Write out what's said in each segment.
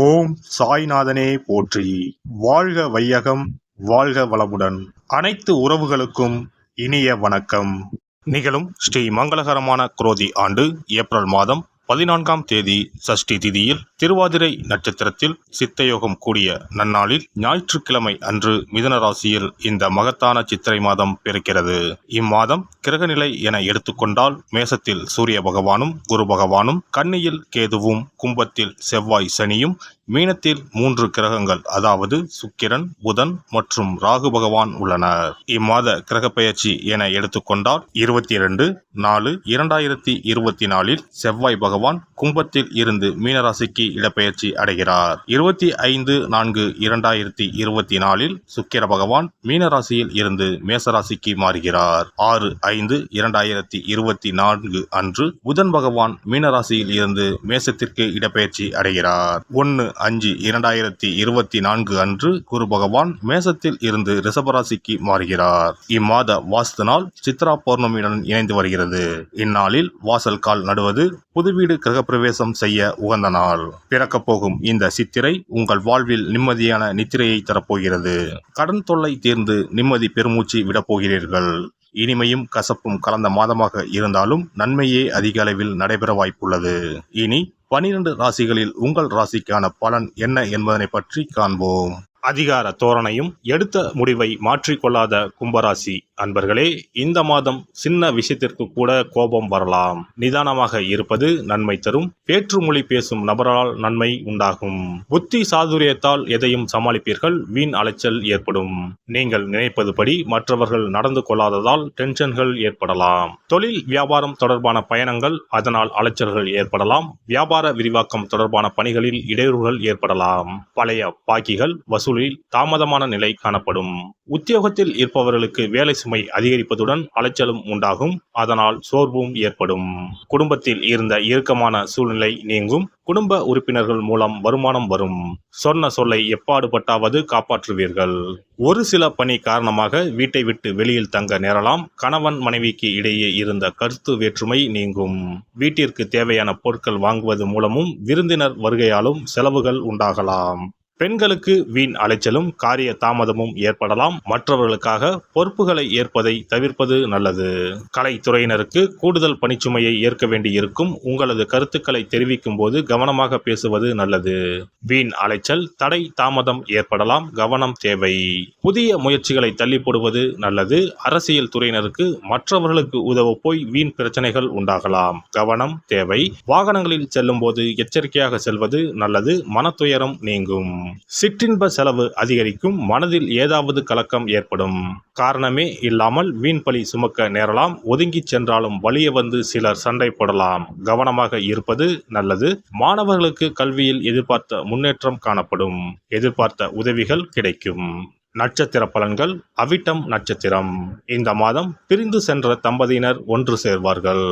ஓம் சாய்நாதனே போற்றி. வாழ்க வையகம் வாழ்க வளமுடன். அனைத்து உறவுகளுக்கும் இனிய வணக்கம். நிகழும் ஸ்ரீ மங்களகரமான குரோதி ஆண்டு ஏப்ரல் மாதம் பதினான்காம் தேதி சஷ்டி திதியில் திருவாதிரை நட்சத்திரத்தில் சித்தயோகம் கூடிய நன்னாளில் ஞாயிற்றுக்கிழமை அன்று மிதன ராசியில் இந்த மகத்தான சித்திரை மாதம் பிறக்கிறது. இம்மாதம் கிரகநிலை என எடுத்துக்கொண்டால் மேசத்தில் சூரிய பகவானும் குரு பகவானும் கன்னியில் கேதுவும் கும்பத்தில் செவ்வாய் சனியும் மீனத்தில் மூன்று கிரகங்கள் அதாவது சுக்கிரன் புதன் மற்றும் ராகு பகவான் உள்ளனர். இம்மாத கிரக பெயர்ச்சி என எடுத்துக்கொண்டால் இருபத்தி இரண்டு நாலு இரண்டாயிரத்தி இருபத்தி நாலில் செவ்வாய் பகவான் கும்பத்தில் இருந்து மீனராசிக்கு இடப்பெயர்ச்சி அடைகிறார். இருபத்தி ஐந்து நான்கு இரண்டாயிரத்தி இருபத்தி நாலில் சுக்கிர பகவான் மீனராசியில் இருந்து மேசராசிக்கு மாறுகிறார். ஆறு ஐந்து இரண்டாயிரத்தி இருபத்தி நான்கு அன்று புதன் பகவான் மீனராசியில் இருந்து மேசத்திற்கு இடப்பெயர்ச்சி அடைகிறார். ஒன்று அஞ்சு இரண்டாயிரத்தி இருபத்தி நான்கு அன்று குரு பகவான் மேசத்தில் இருந்து ரிஷபராசிக்கு மாறுகிறார். இம்மாத வாஸ்து நாள் சித்ரா பௌர்ணமியுடன் இணைந்து வருகிறது. இந்நாளில் வாசல் கால் நடுவது புதுவீடு வீடு கிரகப்பிரவேசம் செய்ய உகந்த நாள். பிறக்கப் போகும் இந்த சித்திரை உங்கள் வாழ்வில் நிம்மதியான நித்திரையை தரப்போகிறது. கடன் தொல்லை தீர்ந்து நிம்மதி பெருமூச்சு விடப் போகிறீர்கள் இனிமையும் கசப்பும் கலந்த மாதமாக இருந்தாலும் நன்மையே அதிக அளவில் நடைபெற வாய்ப்புள்ளது. இனி பனிரெண்டு ராசிகளில் உங்கள் ராசிக்கான பலன் என்ன என்பதனை பற்றி காண்போம். அதிகார தோரணையும் எடுத்த முடிவை மாற்றிக்கொள்ளாத கும்பராசி அன்பர்களே இந்த மாதம் சின்ன விஷயத்திற்கு கூட கோபம் வரலாம். நிதானமாக இருப்பது நன்மை தரும். வேற்றுமொழி பேசும் நபரால் நன்மை உண்டாகும். புத்தி சாதுரியத்தால் எதையும் சமாளிப்பீர்கள். வீண் அலைச்சல் ஏற்படும். நீங்கள் நினைப்பதுபடி மற்றவர்கள் நடந்து கொள்ளாததால் டென்ஷன்கள் ஏற்படலாம். தொழில் வியாபாரம் தொடர்பான பயணங்கள் அதனால் அலைச்சல்கள் ஏற்படலாம். வியாபார விரிவாக்கம் தொடர்பான பணிகளில் இடையூறுகள் ஏற்படலாம். பழைய பாக்கிகள் வசூலில் தாமதமான நிலை காணப்படும். உத்தியோகத்தில் இருப்பவர்களுக்கு வேலை சுமை அதிகரிப்பதுடன் அலைச்சலும் உண்டாகும். அதனால் சோர்வும் ஏற்படும். குடும்பத்தில் இருந்த இறுக்கமான சூழ்நிலை நீங்கும். குடும்ப உறுப்பினர்கள் மூலம் வருமானம் வரும். சொன்ன சொல்லை எப்பாடுபட்டாவது காப்பாற்றுவீர்கள். ஒரு சில பணி காரணமாக வீட்டை விட்டு வெளியில் தங்க நேரலாம். கணவன் மனைவிக்கு இடையே இருந்த கருத்து வேற்றுமை நீங்கும். வீட்டிற்கு தேவையான பொருட்கள் வாங்குவது மூலமும் விருந்தினர் வருகையாலும் செலவுகள் உண்டாகலாம். பெண்களுக்கு வீண் அலைச்சலும் காரிய தாமதமும் ஏற்படலாம். மற்றவர்களுக்காக பொறுப்புகளை ஏற்பதை தவிர்ப்பது நல்லது. கலைத்துறையினருக்கு கூடுதல் பணிச்சுமையை ஏற்க வேண்டியிருக்கும். உங்களது கருத்துக்களை தெரிவிக்கும் போது கவனமாக பேசுவது நல்லது. வீண் அலைச்சல் தடை தாமதம் ஏற்படலாம். கவனம் தேவை. புதிய முயற்சிகளை தள்ளி போடுவது நல்லது. அரசியல் துறையினருக்கு மற்றவர்களுக்கு உதவ போய் வீண் பிரச்சனைகள் உண்டாகலாம். கவனம் தேவை. வாகனங்களில் செல்லும் போது எச்சரிக்கையாக செல்வது நல்லது. மனத்துயரம் நீங்கும். சிற்றின்ப செலவு அதிகரிக்கும் மனதில் ஏதாவது கலக்கம் ஏற்படும். காரணமே இல்லாமல் வீண் பழி சுமக்க நேரலாம் ஒதுங்கிச் சென்றாலும் வலிய வந்து சிலர் சண்டை போடலாம். கவனமாக இருப்பது நல்லது. மாணவர்களுக்கு கல்வியில் எதிர்பார்த்த முன்னேற்றம் காணப்படும். எதிர்பார்த்த உதவிகள் கிடைக்கும். நட்சத்திர பலன்கள் அவிட்டம் நட்சத்திரம். இந்த மாதம் பிரிந்து சென்ற தம்பதியினர் ஒன்று சேர்வார்கள்.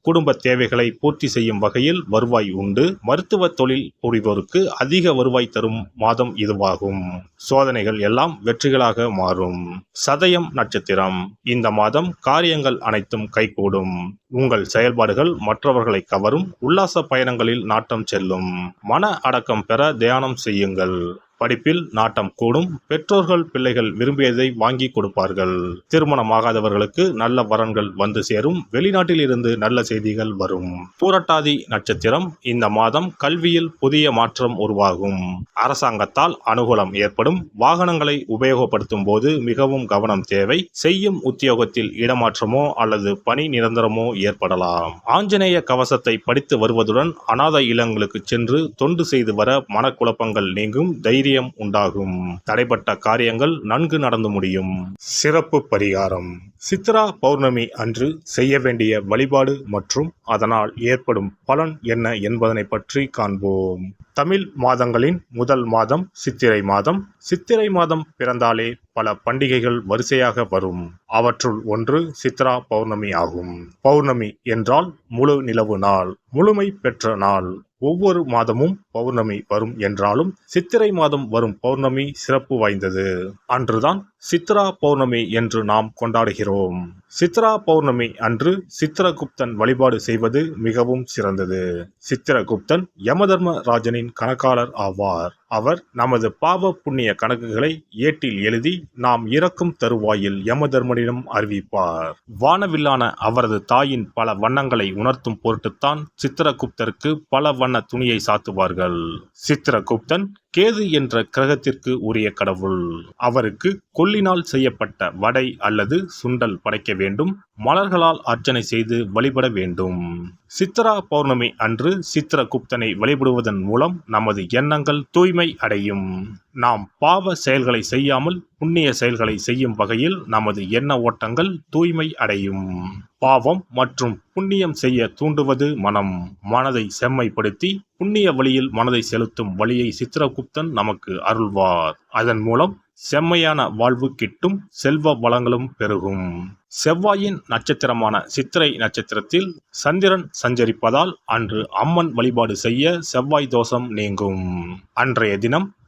குடும்ப தேவைகளை பூர்த்தி செய்யும் வகையில் வருவாய் உண்டு. மருத்துவ தொழில் புரிவோருக்கு அதிக வருவாய் தரும் மாதம் இதுவாகும். சோதனைகள் எல்லாம் வெற்றிகளாக மாறும். சதயம் நட்சத்திரம். இந்த மாதம் காரியங்கள் அனைத்தும் கைகூடும். உங்கள் செயல்பாடுகள் மற்றவர்களை கவரும். உல்லாச பயணங்களில் நாட்டம் செல்லும். மன அடக்கம் பெற தியானம் செய்யுங்கள். படிப்பில் நாட்டம் கூடும். பெற்றோர்கள் பிள்ளைகள் விரும்பியதை வாங்கி கொடுப்பார்கள். திருமணமாகாதவர்களுக்கு நல்ல வரன்கள் வந்து சேரும். வெளிநாட்டில் இருந்து நல்ல செய்திகள் வரும். பூரட்டாதி நட்சத்திரம் இந்த மாதம் கல்வியில் புதிய மாற்றம் உருவாகும். அரசாங்கத்தால் அனுகூலம் ஏற்படும். வாகனங்களை உபயோகப்படுத்தும் போது மிகவும் கவனம் தேவை. செய்யும் உத்தியோகத்தில் இடமாற்றமோ அல்லது பணி நிரந்தரமோ ஏற்படலாம். ஆஞ்சநேய கவசத்தை படித்து வருவதுடன் அநாத இல்லங்களுக்கு சென்று தொண்டு செய்து வர மனக்குழப்பங்கள் நீங்கும். தைரியம் தைரியம் உண்டாகும். தடைப்பட்ட காரியங்கள் நன்கு நடந்து முடியும். சிறப்பு பரிகாரம். சித்ரா பௌர்ணமி அன்று செய்ய வேண்டிய வழிபாடு மற்றும் அதனால் ஏற்படும் பலன் என்ன என்பதனை பற்றி காண்போம். தமிழ் மாதங்களின் முதல் மாதம் சித்திரை மாதம். சித்திரை மாதம் பிறந்தாலே பல பண்டிகைகள் வரிசையாக வரும். அவற்றுள் ஒன்று சித்ரா பௌர்ணமி ஆகும். பௌர்ணமி என்றால் முழு நிலவு நாள் முழுமை பெற்ற நாள். ஒவ்வொரு மாதமும் பௌர்ணமி வரும் என்றாலும் சித்திரை மாதம் வரும் பௌர்ணமி சிறப்பு வாய்ந்தது. அன்றுதான் சித்ரா பௌர்ணமி என்று நாம் கொண்டாடுகிறோம். சித்ரா பௌர்ணமி அன்று சித்திரகுப்தன் வழிபாடு செய்வது மிகவும் சிறந்தது. சித்திரகுப்தன் யமதர்ம ராஜனின் கணக்காளர் ஆவார். அவர் நமது பாவ புண்ணிய கணக்குகளை ஏட்டில் எழுதி நாம் இறக்கும் தருவாயில் யமதர்மனிடம் அறிவிப்பார். வானவில்லான அவரது தாயின் பல வண்ணங்களை உணர்த்தும் பொருட்டுத்தான் சித்திரகுப்தருக்கு பல வண்ண துணியை சாத்துவார்கள். சித்திரகுப்தன் கேது என்ற கிரகத்திற்கு உரிய கடவுள். அவருக்கு கொல்லினால் செய்யப்பட்ட வடை அல்லது சுண்டல் படைக்க வேண்டும் மலர்களால் அர்ச்சனை செய்து வழிபட வேண்டும். சித்ரா பௌர்ணமி அன்று சித்திரகுப்தனை வழிபடுவதன் மூலம் நமது எண்ணங்கள் தூய்மை அடையும். நாம் பாவ செயல்களை செய்யாமல் புண்ணிய செயல்களை செய்யும் வகையில் நமது எண்ண ஓட்டங்கள் தூய்மை அடையும். பாவம் மற்றும் புண்ணியம் செய்ய தூண்டுவது மனம். மனதை செம்மைப்படுத்தி புண்ணிய வழியில் மனதை செலுத்தும் வழியை சித்திரகுப்தன் நமக்கு அருள்வார். அதன் மூலம் செம்மையான வாழ்வு கிட்டும் செல்வ வளங்களும் பெருகும். செவ்வாயின் நட்சத்திரமான சித்திரை நட்சத்திரத்தில் சந்திரன் சஞ்சரிப்பதால் அன்று அம்மன் வழிபாடு செய்ய செவ்வாய் தோஷம் நீங்கும். அன்றைய தினம்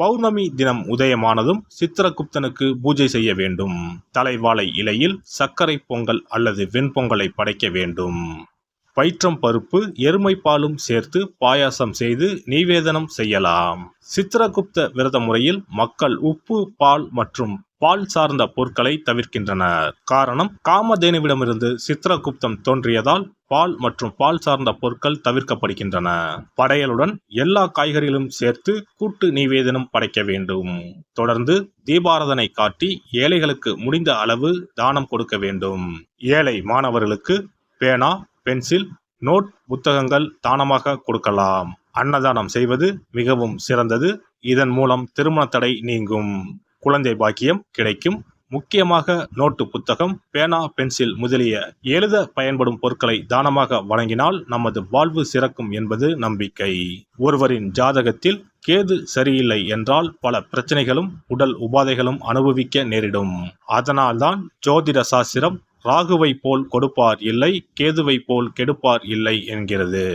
பௌர்ணமி தினம் உதயமானதும் சித்திரகுப்தனுக்கு பூஜை செய்ய வேண்டும். தலைவாழை இலையில் சர்க்கரை பொங்கல் அல்லது வெண்பொங்கலை படைக்க வேண்டும். பயிற்றம் பருப்பு எருமை பாலும் சேர்த்து பாயாசம் செய்து நிவேதனம் செய்யலாம். சித்திரகுப்த விரத முறையில் மக்கள் உப்பு பால் மற்றும் பால் சார்ந்த பொருட்களை தவிர்க்கின்றனர். காரணம் காமதேனுவிடமிருந்து சித்திரகுப்தம் தோன்றியதால் பால் மற்றும் பால் சார்ந்த பொருட்கள் தவிர்க்கப்படுகின்றன. படையலுடன் எல்லா காய்கறிகளும் சேர்த்து கூட்டு நிவேதனம் படைக்க வேண்டும். தொடர்ந்து தீபாரதனை காட்டி ஏழைகளுக்கு முடிந்த அளவு தானம் கொடுக்க வேண்டும். ஏழை மாணவர்களுக்கு பேனா பென்சில் நோட் புத்தகங்கள் தானமாக கொடுக்கலாம். அன்னதானம் செய்வது மிகவும் சிறந்தது. இதன் மூலம் திருமண தடை நீங்கும். குழந்தை பாக்கியம் கிடைக்கும். முக்கியமாக நோட்டு புத்தகம் பேனா பென்சில் முதலிய எழுத பயன்படும் பொருட்களை தானமாக வழங்கினால் நமது வாழ்வு சிறக்கும் என்பது நம்பிக்கை. ஒருவரின் ஜாதகத்தில் கேது சரியில்லை என்றால் பல பிரச்சனைகளும் உடல் உபாதைகளும் அனுபவிக்க நேரிடும். அதனால்தான் ஜோதிட சாஸ்திரம் ராகுவை போல் கொடுப்பார் இல்லை கேதுவை போல் கெடுப்பார் இல்லை என்கிறது.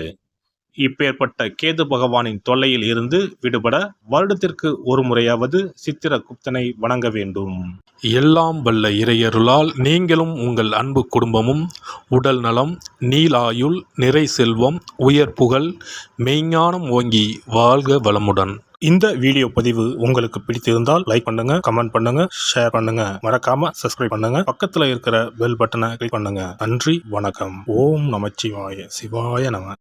இப்பேற்பட்ட கேது பகவானின் தொல்லையில் இருந்து விடுபட வருடத்திற்கு ஒரு முறையாவது சித்திர குப்தனை வணங்க வேண்டும். எல்லாம் வல்ல இறையருளால் நீங்களும் உங்கள் அன்பு குடும்பமும் உடல் நலம் நீலாயுள் நிறை செல்வம் உயர் புகழ் மெய்ஞானம் ஓங்கி வாழ்க வளமுடன். இந்த வீடியோ பதிவு உங்களுக்கு பிடித்திருந்தால் லைக் பண்ணுங்க கமெண்ட் பண்ணுங்க ஷேர் பண்ணுங்க. மறக்காம சப்ஸ்கிரைப் பண்ணுங்க. பக்கத்துல இருக்கிற பெல் பட்டனை கிளிக் பண்ணுங்க. நன்றி வணக்கம். ஓம் நமச்சிவாய. சிவாய நம.